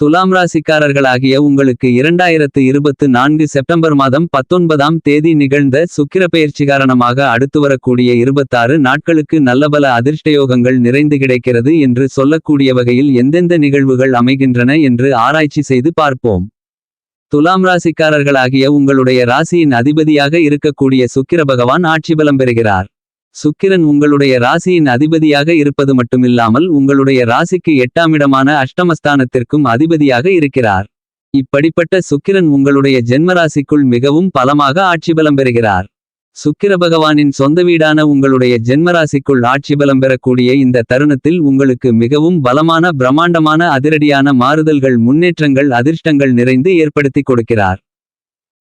துலாம் ராசிக்காரர்களாகிய உங்களுக்கு இரண்டாயிரத்து இருபத்து நான்கு செப்டம்பர் மாதம் பத்தொன்பதாம் தேதி நிகழ்ந்த சுக்கிர பெயர்ச்சி காரணமாக அடுத்து வரக்கூடிய இருபத்தாறு நாட்களுக்கு நல்லபல அதிர்ஷ்டயோகங்கள் நிறைந்து கிடைக்கிறது என்று சொல்லக்கூடிய வகையில் எந்தெந்த நிகழ்வுகள் அமைகின்றன என்று ஆராய்ச்சி செய்து பார்ப்போம். துலாம் ராசிக்காரர்களாகிய உங்களுடைய ராசியின் அதிபதியாக இருக்கக்கூடிய சுக்கிர பகவான் ஆட்சி பலம் பெறுகிறார். சுக்கிரன் உங்களுடைய ராசியின் அதிபதியாக இருப்பது மட்டுமில்லாமல் உங்களுடைய ராசிக்கு எட்டாமிடமான அஷ்டமஸ்தானத்திற்கும் அதிபதியாக இருக்கிறார். இப்படிப்பட்ட சுக்கிரன் உங்களுடைய ஜென்மராசிக்குள் மிகவும் பலமாக ஆட்சி பலம் பெறுகிறார். சுக்கிர பகவானின் சொந்த வீடான உங்களுடைய ஜென்மராசிக்குள் ஆட்சி பலம் பெறக்கூடிய இந்த தருணத்தில் உங்களுக்கு மிகவும் பலமான பிரம்மாண்டமான அதிரடியான மாறுதல்கள் முன்னேற்றங்கள் அதிர்ஷ்டங்கள் நிறைந்து ஏற்படுத்தி கொடுக்கிறார்.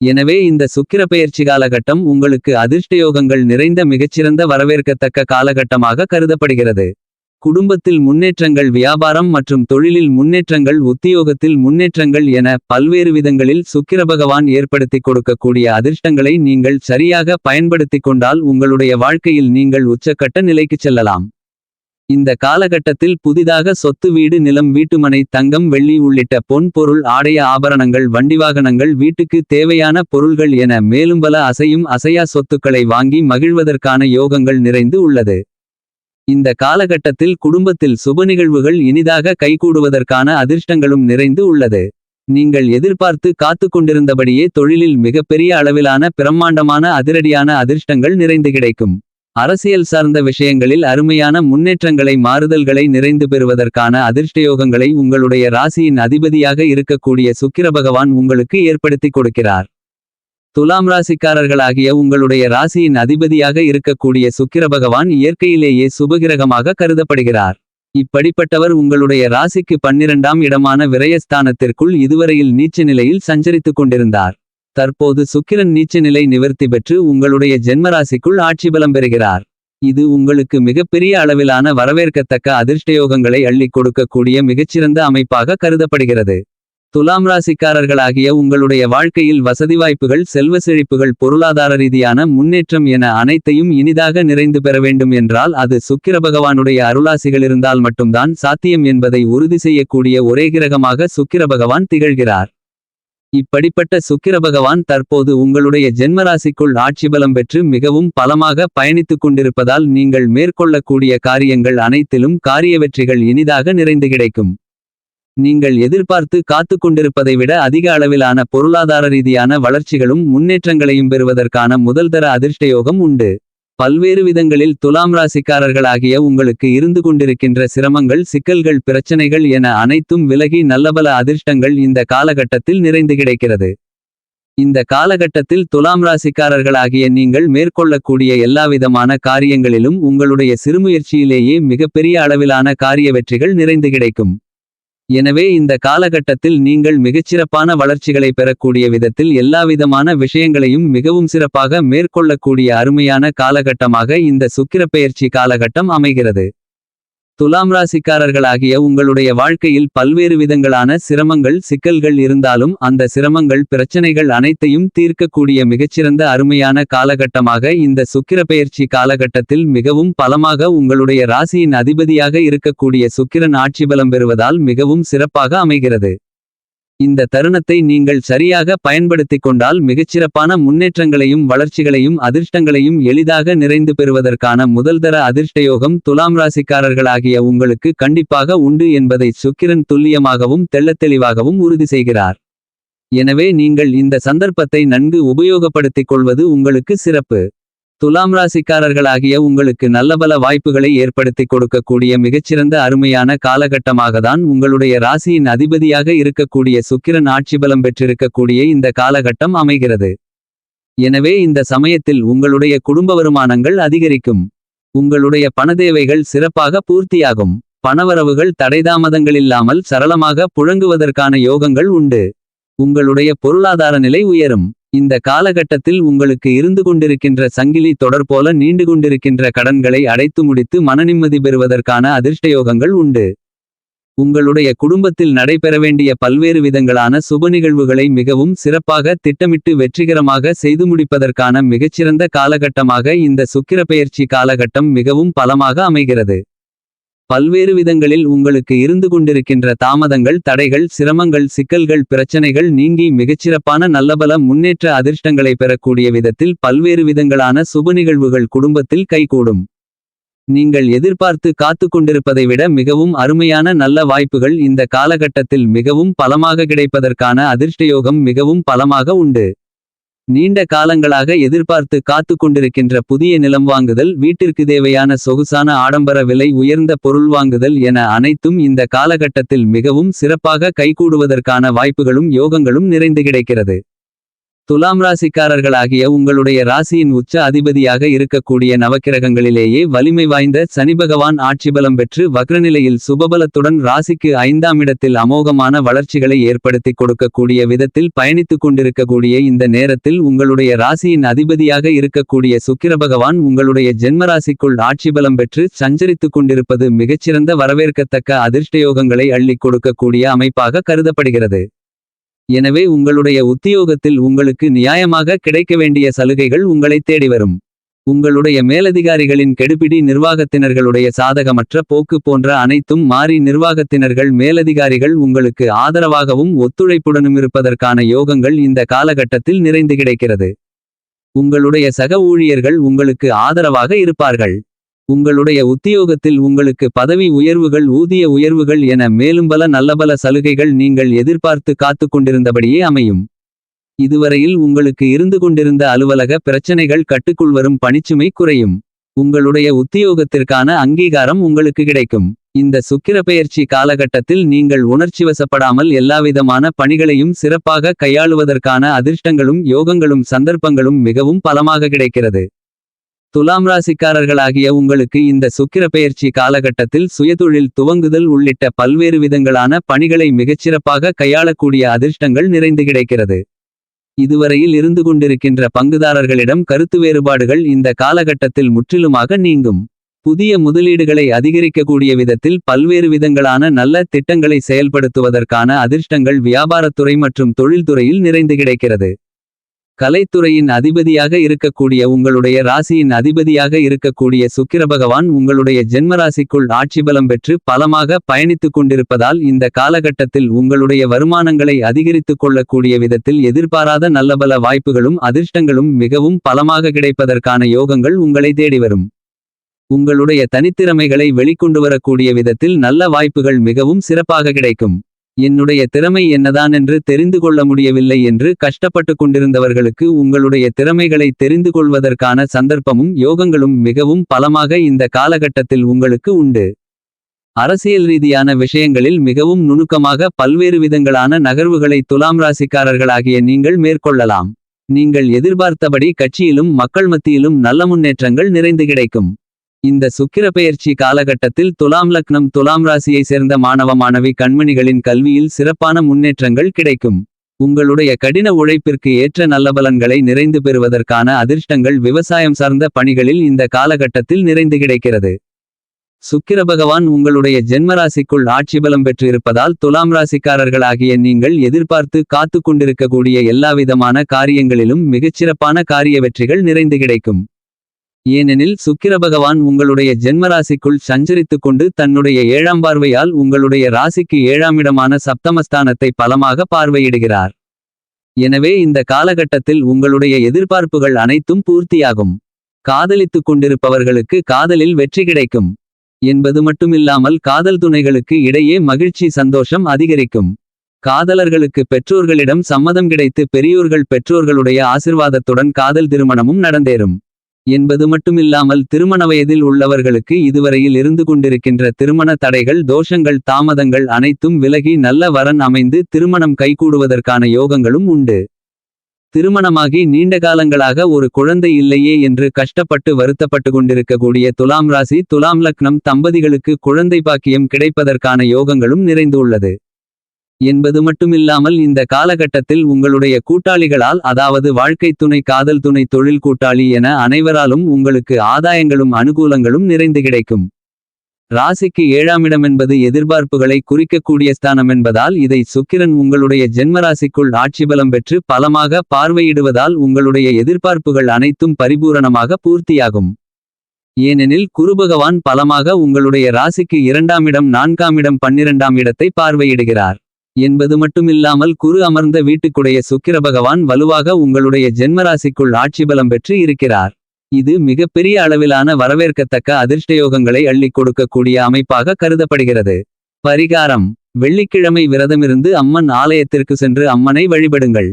எனவே இந்த சுக்கிர பெயர்ச்சி காலகட்டம் உங்களுக்கு அதிர்ஷ்டயோகங்கள் நிறைந்த மிகச்சிறந்த வரவேற்கத்தக்க காலகட்டமாக கருதப்படுகிறது. குடும்பத்தில் முன்னேற்றங்கள் வியாபாரம் மற்றும் தொழிலில் முன்னேற்றங்கள் உத்தியோகத்தில் முன்னேற்றங்கள் என பல்வேறு விதங்களில் சுக்கிர பகவான் ஏற்படுத்தி கொடுக்கக்கூடிய அதிர்ஷ்டங்களை நீங்கள் சரியாக பயன்படுத்திக் கொண்டால் உங்களுடைய வாழ்க்கையில் நீங்கள் உச்சக்கட்ட நிலைக்குச் செல்லலாம். இந்த காலகட்டத்தில் புதிதாக சொத்து வீடு நிலம் வீட்டுமனை தங்கம் வெள்ளி உள்ளிட்ட பொன் பொருள் ஆடைய ஆபரணங்கள் வண்டிவாகனங்கள் வீட்டுக்கு தேவையான பொருள்கள் என மேலும் பல அசையும் அசையா சொத்துக்களை வாங்கி மகிழ்வதற்கான யோகங்கள் நிறைந்து உள்ளது. இந்த காலகட்டத்தில் குடும்பத்தில் சுப நிகழ்வுகள் இனிதாக கைகூடுவதற்கான அதிர்ஷ்டங்களும் நிறைந்து உள்ளது. நீங்கள் எதிர்பார்த்து காத்து கொண்டிருந்தபடியே தொழிலில் மிகப்பெரிய அளவிலான பிரம்மாண்டமான அதிரடியான அதிர்ஷ்டங்கள் நிறைந்து கிடைக்கும். அரசியல் சார்ந்த விஷயங்களில் அருமையான முன்னேற்றங்களை மாறுதல்களை நிறைந்து பெறுவதற்கான அதிர்ஷ்டயோகங்களை உங்களுடைய ராசியின் அதிபதியாக இருக்கக்கூடிய சுக்கிர பகவான் உங்களுக்கு ஏற்படுத்தி கொடுக்கிறார். துலாம் ராசிக்காரர்களாகிய உங்களுடைய ராசியின் அதிபதியாக இருக்கக்கூடிய சுக்கிர பகவான் இயற்கையிலேயே சுபகிரகமாக கருதப்படுகிறார். இப்படிப்பட்டவர் உங்களுடைய ராசிக்கு பன்னிரண்டாம் இடமான விரயஸ்தானத்திற்குள் இதுவரையில் நீச்ச நிலையில் சஞ்சரித்துக் கொண்டிருந்தார். தற்போது சுக்கிரன் நீச்ச நிலை நிவர்த்தி பெற்று உங்களுடைய ஜென்மராசிக்குள் ஆட்சி பலம் பெறுகிறார். இது உங்களுக்கு மிகப்பெரிய அளவிலான வரவேற்கத்தக்க அதிர்ஷ்டயோகங்களை அள்ளிக் கொடுக்கக்கூடிய மிகச்சிறந்த அமைப்பாக கருதப்படுகிறது. துலாம் ராசிக்காரர்களாகிய உங்களுடைய வாழ்க்கையில் வசதி வாய்ப்புகள் செல்வ செழிப்புகள் பொருளாதார ரீதியான முன்னேற்றம் என அனைத்தையும் இனிதாக நிறைந்து பெற வேண்டும் என்றால் அது சுக்கிர பகவானுடைய அருளாசிகள் இருந்தால் மட்டும்தான் சாத்தியம் என்பதை உறுதி செய்யக்கூடிய ஒரே கிரகமாக சுக்கிர பகவான் திகழ்கிறார். இப்படிப்பட்ட சுக்கிர பகவான் தற்போது உங்களுடைய ஜென்மராசிக்குள் ஆட்சி பலம் பெற்று மிகவும் பலமாக பயணித்துக் கொண்டிருப்பதால் நீங்கள் மேற்கொள்ளக்கூடிய காரியங்கள் அனைத்திலும் காரிய வெற்றிகள் இனிதாக நிறைந்து கிடைக்கும். நீங்கள் எதிர்பார்த்து காத்து கொண்டிருப்பதை விட அதிக அளவிலான பொருளாதார ரீதியான வளர்ச்சிகளும் முன்னேற்றங்களையும் பெறுவதற்கான முதல்தர அதிர்ஷ்டயோகம் உண்டு. பல்வேறு விதங்களில் துலாம் ராசிக்காரர்களாகிய உங்களுக்கு இருந்து கொண்டிருக்கின்ற சிரமங்கள் சிக்கல்கள் பிரச்சனைகள் என அனைத்தும் விலகி நல்லபல அதிர்ஷ்டங்கள் இந்த காலகட்டத்தில் நிறைந்து கிடைக்கிறது. இந்த காலகட்டத்தில் துலாம் ராசிக்காரர்களாகிய நீங்கள் மேற்கொள்ளக்கூடிய எல்லாவிதமான காரியங்களிலும் உங்களுடைய சிறுமுயற்சியிலேயே மிகப்பெரிய அளவிலான காரிய வெற்றிகள் நிறைந்து கிடைக்கும். எனவே இந்த காலகட்டத்தில் நீங்கள் மிகச்சிறப்பான வளர்ச்சிகளை பெறக்கூடிய விதத்தில் எல்லாவிதமான விஷயங்களையும் மிகவும் சிறப்பாக மேற்கொள்ளக்கூடிய அருமையான காலகட்டமாக இந்த சுக்கிரப்பெயர்ச்சி காலகட்டம் அமைகிறது. துலாம் ராசிக்காரர்களாகிய உங்களுடைய வாழ்க்கையில் பல்வேறு விதங்களான சிரமங்கள் சிக்கல்கள் இருந்தாலும் அந்த சிரமங்கள் பிரச்சனைகள் அனைத்தையும் தீர்க்கக்கூடிய மிகச்சிறந்த அருமையான காலகட்டமாக இந்த சுக்கிரப்பெயர்ச்சி காலகட்டத்தில் மிகவும் பலமாக உங்களுடைய ராசியின் அதிபதியாக இருக்கக்கூடிய சுக்கிரன் ஆட்சி பலம் பெறுவதால் மிகவும் சிறப்பாக அமைகிறது. இந்த தருணத்தை நீங்கள் சரியாக பயன்படுத்திக் கொண்டால் மிகச்சிறப்பான முன்னேற்றங்களையும் வளர்ச்சிகளையும் அதிர்ஷ்டங்களையும் எளிதாக நிறைந்து பெறுவதற்கான முதல்தர அதிர்ஷ்டயோகம் துலாம் ராசிக்காரர்களாகிய உங்களுக்கு கண்டிப்பாக உண்டு என்பதை சுக்கிரன் துல்லியமாகவும் தெள்ளத்தெளிவாகவும் உறுதி செய்கிறார். எனவே நீங்கள் இந்த சந்தர்ப்பத்தை நன்கு உபயோகப்படுத்திக் கொள்வது உங்களுக்கு சிறப்பு. துலாம் ராசிக்காரர்களாகிய உங்களுக்கு நல்லபல வாய்ப்புகளை ஏற்படுத்திக் கொடுக்கக்கூடிய மிகச்சிறந்த அருமையான காலகட்டமாகத்தான் உங்களுடைய ராசியின் அதிபதியாக இருக்கக்கூடிய சுக்கிரன் ஆட்சி பலம் பெற்றிருக்கக்கூடிய இந்த காலகட்டம் அமைகிறது. எனவே இந்த சமயத்தில் உங்களுடைய குடும்ப வருமானங்கள் அதிகரிக்கும். உங்களுடைய பணதேவைகள் சிறப்பாக பூர்த்தியாகும். பணவரவுகள் தடைதாமதங்களில்லாமல் சரளமாக புழங்குவதற்கான யோகங்கள் உண்டு. உங்களுடைய பொருளாதார நிலை உயரும். இந்த காலகட்டத்தில் உங்களுக்கு இருந்து கொண்டிருக்கின்ற சங்கிலி தொடர் போல நீண்டு கொண்டிருக்கின்ற கடன்களை அடைத்து முடித்து மனநிம்மதி பெறுவதற்கான அதிர்ஷ்டயோகங்கள் உண்டு. உங்களுடைய குடும்பத்தில் நடைபெற வேண்டிய பல்வேறு விதங்களான சுப நிகழ்வுகளை மிகவும் சிறப்பாக திட்டமிட்டு வெற்றிகரமாக செய்து முடிப்பதற்கான மிகச்சிறந்த காலகட்டமாக இந்த சுக்கிரப்பெயர்ச்சி காலகட்டம் மிகவும் பலமாக அமைகிறது. பல்வேறு விதங்களில் உங்களுக்கு இருந்து கொண்டிருக்கின்ற தாமதங்கள் தடைகள் சிரமங்கள் சிக்கல்கள் பிரச்சனைகள் நீங்கி மிகச்சிறப்பான நல்லபல முன்னேற்ற அதிர்ஷ்டங்களை பெறக்கூடிய விதத்தில் பல்வேறு விதங்களான சுப நிகழ்வுகள் குடும்பத்தில் கைகூடும். நீங்கள் எதிர்பார்த்து காத்து கொண்டிருப்பதை விட மிகவும் அருமையான நல்ல வாய்ப்புகள் இந்த காலகட்டத்தில் மிகவும் பலமாக கிடைப்பதற்கான அதிர்ஷ்டயோகம் மிகவும் பலமாக உண்டு. நீண்ட காலங்களாக எதிர்பார்த்து காத்து கொண்டிருக்கின்ற புதிய நிலம் வாங்குதல் வீட்டிற்கு தேவையான சொகுசான ஆடம்பர விலை உயர்ந்த பொருள் வாங்குதல் என அனைத்தும் இந்த காலகட்டத்தில் மிகவும் சிறப்பாக கைகூடுவதற்கான வாய்ப்புகளும் யோகங்களும் நிறைந்து கிடைக்கிறது. துலாம் ராசிக்காரர்களாகிய உங்களுடைய ராசியின் உச்ச அதிபதியாக இருக்கக்கூடிய நவக்கிரகங்களிலேயே வலிமை வாய்ந்த சனி பகவான் ஆட்சிபலம் பெற்று வக்ரநிலையில் சுபபலத்துடன் ராசிக்கு ஐந்தாம் இடத்தில் அமோகமான வளர்ச்சிகளை ஏற்படுத்தி கொடுக்கக்கூடிய விதத்தில் பயணித்துக் கொண்டிருக்கக்கூடிய இந்த நேரத்தில் உங்களுடைய ராசியின் அதிபதியாக இருக்கக்கூடிய சுக்கிர பகவான் உங்களுடைய ஜென்மராசிக்குள் ஆட்சிபலம் பெற்று சஞ்சரித்துக் கொண்டிருப்பது மிகச்சிறந்த வரவேற்கத்தக்க அதிர்ஷ்டயோகங்களை அள்ளிக் கொடுக்கக்கூடிய அமைப்பாக கருதப்படுகிறது. எனவே உங்களுடைய உத்தியோகத்தில் உங்களுக்கு நியாயமாக கிடைக்க வேண்டிய சலுகைகள் உங்களை தேடி வரும். உங்களுடைய மேலதிகாரிகளின் கெடுபிடி நிர்வாகத்தினர்களுடைய சாதகமற்ற போக்கு போன்ற அனைத்தும் மாறி நிர்வாகத்தினர்கள் மேலதிகாரிகள் உங்களுக்கு ஆதரவாகவும் ஒத்துழைப்புடனும் இருப்பதற்கான யோகங்கள் இந்த காலகட்டத்தில் நிறைந்து கிடைக்கிறது. உங்களுடைய சக ஊழியர்கள் உங்களுக்கு ஆதரவாக இருப்பார்கள். உங்களுடைய உத்தியோகத்தில் உங்களுக்கு பதவி உயர்வுகள் ஊதிய உயர்வுகள் என மேலும் பல நல்லபல சலுகைகள் நீங்கள் எதிர்பார்த்து காத்துக் கொண்டிருந்தபடியே அமையும். இதுவரையில் உங்களுக்கு இருந்து கொண்டிருந்த அலுவலக பிரச்சனைகள் கட்டுக்குள் வரும் பணிச்சுமை குறையும். உங்களுடைய உத்தியோகத்திற்கான அங்கீகாரம் உங்களுக்கு கிடைக்கும். இந்த சுக்கிர பெயர்ச்சி காலகட்டத்தில் நீங்கள் உணர்ச்சிவசப்படாமல் எல்லாவிதமான பணிகளையும் சிறப்பாக கையாளுவதற்கான அதிர்ஷ்டங்களும் யோகங்களும் சந்தர்ப்பங்களும் மிகவும் பலமாக கிடைக்கிறது. துலாம் ராசிக்காரர்களாகிய உங்களுக்கு இந்த சுக்கிர பெயர்ச்சி காலகட்டத்தில் சுயதொழில் துவங்குதல் உள்ளிட்ட பல்வேறு விதங்களான பணிகளை மிகச்சிறப்பாக கையாளக்கூடிய அதிர்ஷ்டங்கள் நிறைந்து கிடைக்கிறது. இதுவரையில் இருந்து கொண்டிருக்கின்ற பங்குதாரர்களிடம் கருத்து வேறுபாடுகள் இந்த காலகட்டத்தில் முற்றிலுமாக நீங்கும். புதிய முதலீடுகளை அதிகரிக்கக்கூடிய விதத்தில் பல்வேறு விதங்களான நல்ல திட்டங்களை செயல்படுத்துவதற்கான அதிர்ஷ்டங்கள் வியாபாரத்துறை மற்றும் தொழில்துறையில் நிறைந்து கிடைக்கிறது. கலைத்துறையின் அதிபதியாக இருக்கக்கூடிய உங்களுடைய ராசியின் அதிபதியாக இருக்கக்கூடிய சுக்கிர பகவான் உங்களுடைய ஜென்மராசிக்குள் ஆட்சி பலம் பெற்று பலமாக பயணித்துக் கொண்டிருப்பதால் இந்த காலகட்டத்தில் உங்களுடைய வருமானங்களை அதிகரித்துக் கொள்ளக்கூடிய விதத்தில் எதிர்பாராத நல்லபல வாய்ப்புகளும் அதிர்ஷ்டங்களும் மிகவும் பலமாக கிடைப்பதற்கான யோகங்கள் உங்களை தேடி வரும். உங்களுடைய தனித்திறமைகளை வெளிக்கொண்டு வரக்கூடிய விதத்தில் நல்ல வாய்ப்புகள் மிகவும் சிறப்பாக கிடைக்கும். என்னுடைய திறமை என்னதான் என்று தெரிந்து கொள்ள முடியவில்லை என்று கஷ்டப்பட்டு கொண்டிருந்தவர்களுக்கு உங்களுடைய திறமைகளை தெரிந்து கொள்வதற்கான சந்தர்ப்பமும் யோகங்களும் மிகவும் பலமாக இந்த காலகட்டத்தில் உங்களுக்கு உண்டு. அரசியல் ரீதியான விஷயங்களில் மிகவும் நுணுக்கமாக பல்வேறு விதங்களான நகர்வுகளை துலாம் ராசிக்காரர்களாகிய நீங்கள் மேற்கொள்ளலாம். நீங்கள் எதிர்பார்த்தபடி கட்சியிலும் மக்கள் மத்தியிலும் நல்ல முன்னேற்றங்கள் நிறைந்து கிடைக்கும். இந்த சுக்கிர பெயர்ச்சி காலகட்டத்தில் துலாம் லக்னம் துலாம் ராசியை சேர்ந்த மாணவ மாணவி கண்மணிகளின் கல்வியில் சிறப்பான முன்னேற்றங்கள் கிடைக்கும். உங்களுடைய கடின உழைப்பிற்கு ஏற்ற நல்ல பலன்களை நிறைந்து பெறுவதற்கான அதிர்ஷ்டங்கள் விவசாயம் சார்ந்த பணிகளில் இந்த காலகட்டத்தில் நிறைந்து கிடைக்கிறது. சுக்கிர பகவான் உங்களுடைய ஜென்மராசிக்குள் ஆட்சிபலம் பெற்றிருப்பதால் துலாம் ராசிக்காரர்களாகிய நீங்கள் எதிர்பார்த்து காத்து கொண்டிருக்கக்கூடிய எல்லாவிதமான காரியங்களிலும் மிகச்சிறப்பான காரிய வெற்றிகள் நிறைந்து கிடைக்கும். ஏனெனில் சுக்கிர பகவான் உங்களுடைய ஜென்மராசிக்குள் சஞ்சரித்துக் கொண்டு தன்னுடைய ஏழாம் பார்வையால் உங்களுடைய ராசிக்கு ஏழாமிடமான சப்தமஸ்தானத்தை பலமாக பார்வையிடுகிறார். எனவே இந்த காலகட்டத்தில் உங்களுடைய எதிர்பார்ப்புகள் அனைத்தும் பூர்த்தியாகும். காதலித்துக் கொண்டிருப்பவர்களுக்கு காதலில் வெற்றி கிடைக்கும். என்பது மட்டுமில்லாமல் காதல் துணைகளுக்கு இடையே மகிழ்ச்சி சந்தோஷம் அதிகரிக்கும். காதலர்களுக்கு பெற்றோர்களிடம் சம்மதம் கிடைத்து பெரியோர்கள் பெற்றோர்களுடைய ஆசிர்வாதத்துடன் காதல் திருமணமும் நடந்தேறும். என்பது மட்டுமில்லாமல் திருமண வயதில் உள்ளவர்களுக்கு இதுவரையில் இருந்து கொண்டிருக்கின்ற திருமண தடைகள் தோஷங்கள் தாமதங்கள் அனைத்தும் விலகி நல்ல வரன் அமைந்து திருமணம் கைகூடுவதற்கான யோகங்களும் உண்டு. திருமணமாகி நீண்ட காலங்களாக ஒரு குழந்தை இல்லையே என்று கஷ்டப்பட்டு வருத்தப்பட்டு கொண்டிருக்கக்கூடிய துலாம் ராசி துலாம் லக்னம் தம்பதிகளுக்கு குழந்தை பாக்கியம் கிடைப்பதற்கான யோகங்களும் நிறைந்துள்ளது. என்பது மட்டுமில்லாமல் இந்த காலகட்டத்தில் உங்களுடைய கூட்டாளிகளால் அதாவது வாழ்க்கை துணை காதல் துணை தொழில் கூட்டாளி என அனைவராலும் உங்களுக்கு ஆதாயங்களும் அனுகூலங்களும் நிறைந்து கிடைக்கும். ராசிக்கு ஏழாமிடம் என்பது எதிர்பார்ப்புகளை குறிக்கக்கூடிய ஸ்தானம் என்பதால் இதை சுக்கிரன் உங்களுடைய ஜென்மராசிக்குள் ஆட்சிபலம் பெற்று பலமாக பார்வையிடுவதால் உங்களுடைய எதிர்பார்ப்புகள் அனைத்தும் பரிபூரணமாக பூர்த்தியாகும். ஏனெனில் குருபகவான் பலமாக உங்களுடைய ராசிக்கு இரண்டாமிடம் நான்காமிடம் பன்னிரண்டாம் இடத்தை பார்வையிடுகிறார். என்பது மட்டுமில்லாமல் குரு அமர்ந்த வீட்டுக்குடைய சுக்கிர பகவான் வலுவாக உங்களுடைய ஜென்மராசிக்குள் ஆட்சி பலம் பெற்று இருக்கிறார். இது மிகப்பெரிய அளவிலான வரவேற்கத்தக்க அதிர்ஷ்டயோகங்களை அள்ளிக் கொடுக்கக்கூடிய அமைப்பாக கருதப்படுகிறது. பரிகாரம். வெள்ளிக்கிழமை விரதமிருந்து அம்மன் ஆலயத்திற்கு சென்று அம்மனை வழிபடுங்கள்.